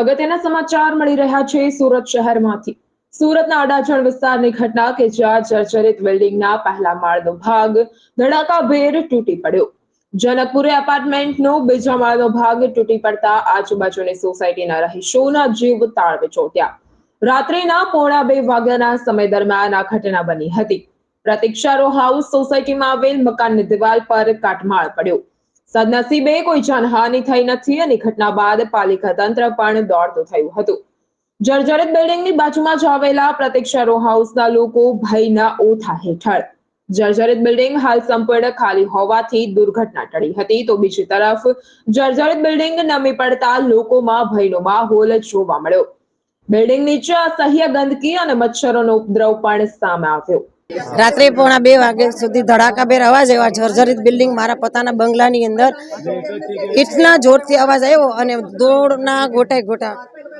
અગત્યના સમાચાર મળી રહ્યા છે સુરત શહેરમાંથી. સુરતના અડાજણ વિસ્તારની ઘટના કે જ્યાં જર્જરિત બિલ્ડિંગના પહેલા માળનો ભાગ ધડાકાભેર તૂટી પડ્યો. જનકપુરે એપાર્ટમેન્ટનો બીજા માળનો ભાગ તૂટી પડતા આજુબાજુની સોસાયટીના રહીશોના જીવ તાળવે ચોટ્યા. રાત્રિના પોણા બે વાગ્યાના સમય દરમિયાન આ ઘટના બની હતી. પ્રતિક્ષા રો હાઉસ સોસાયટીમાં આવેલ મકાનની દિવાલ પર કાટમાળ પડ્યો. સદનસીબે કોઈ જાનહાનિ થઈ નથી અને ઘટના બાદ પાલિકા તંત્ર પણ દોડતું થયું હતું. જર્જરિત બિલ્ડિંગની બાજુમાં જ આવેલા પ્રતિક્ષા રો હાઉસના લોકો ભયના ઓથા હેઠળ. જર્જરિત બિલ્ડિંગ હાલ સંપૂર્ણ ખાલી હોવાથી દુર્ઘટના ટળી હતી તો બીજી તરફ જર્જરિત બિલ્ડિંગ નમી પડતા લોકોમાં ભયનો માહોલ જોવા મળ્યો. બિલ્ડિંગ નીચે અસહ્ય ગંદકી અને મચ્છરોનો ઉપદ્રવ પણ સામે આવ્યો. રાત્રે પોણા બે વાગ્યા સુધી ધડાકાભેર અવાજ આવ્યો જર્જરિત બિલ્ડિંગ મારા પોતાના બંગલાની અંદર એટલા જોરથી અવાજ આવ્યો અને દોડના ગોટા ગોટા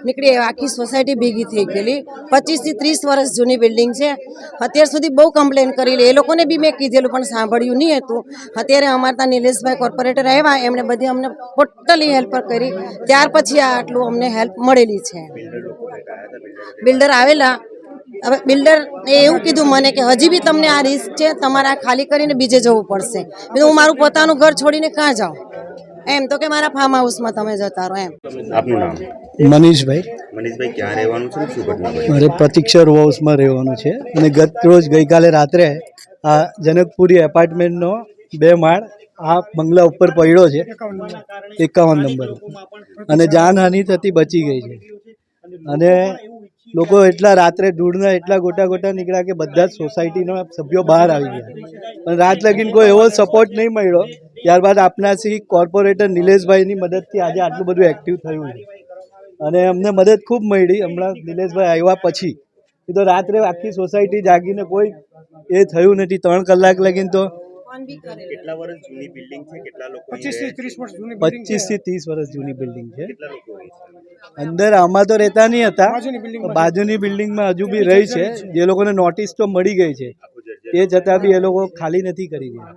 નીકળી આવ્યા. આખી સોસાયટી ભેગી થઈ ગયેલી. પચીસથી ત્રીસ વર્ષ જૂની બિલ્ડિંગ છે. અત્યાર સુધી બહુ કમ્પ્લેન કરેલી એ લોકોને બી મેં કીધેલું, પણ સાંભળ્યું નહીં હતું. અત્યારે અમારા નિલેશભાઈ કોર્પોરેટર આવ્યા, એમણે બધી અમને ટોટલી હેલ્પ કરી. ત્યાર પછી આ આટલું અમને હેલ્પ મળેલી છે. બિલ્ડર આવેલા હવે બિલ્ડર એ એવું કીધું મને કે હજી બી તમને આ રિસ્ક છે તમારે આ ખાલી કરીને બીજે જવું પડશે. હું મારું પોતાનું ઘર છોડીને ક્યાં જાઉં? એમ તો કે મારા ફાર્મ હાઉસમાં તમે જતા રહો એમ. આપનું નામ? મનીષભાઈ. મનીષભાઈ ક્યાં રહેવાનું છે શું ઘટના મારે પ્રતીક્ષા રો હાઉસમાં રહેવાનું છે. અને ગત રોજ ગઈકાલે રાત્રે આ જનકપુરી એપાર્ટમેન્ટનો બે માળ આ બંગલા ઉપર પડ્યો છે. એકાવન નંબર. અને જાનહાનિ થતી બચી ગઈ છે. અને લોકો એટલા રાત્રે ધૂળના એટલા ગોટા ગોટા નીકળ્યા કે બધા જ સોસાયટીના સભ્યો બહાર આવી ગયા. પણ રાત લગીન કોઈ એવો સપોર્ટ નહીં મળ્યો. ત્યારબાદ આપના શ્રી કોર્પોરેટર નિલેશભાઈની મદદથી આજે આટલું બધું એક્ટિવ થયું છે. અને અમને મદદ ખૂબ મળી. હમણાં નિલેશભાઈ આવ્યા પછી. એ તો રાત્રે આખી સોસાયટી જાગીને કોઈ એ થયું નથી. ત્રણ કલાક લગીને તો કેટલા વર્ષ જૂની બિલ્ડિંગ છે? કેટલા લોકો પચીસથી ત્રીસ વર્ષ જૂની પચીસથી ત્રીસ વર્ષ જૂની બિલ્ડિંગ છે. કેટલા લોકો અંદર આમાં તો રહેતા નહીં હતા. બાજુની બિલ્ડિંગમાં હજુ બી રહી છે. જે લોકોને નોટિસ તો મળી ગઈ છે. એ છતાં બી એ લોકો ખાલી નથી કરી રહ્યા.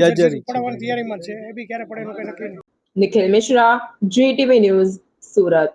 જર્જરી પડવાની તૈયારીમાં છે. એ બી ક્યારે પડે એનું કઈ નક્કી નહીં. Nikhil Mishra GTV news Surat.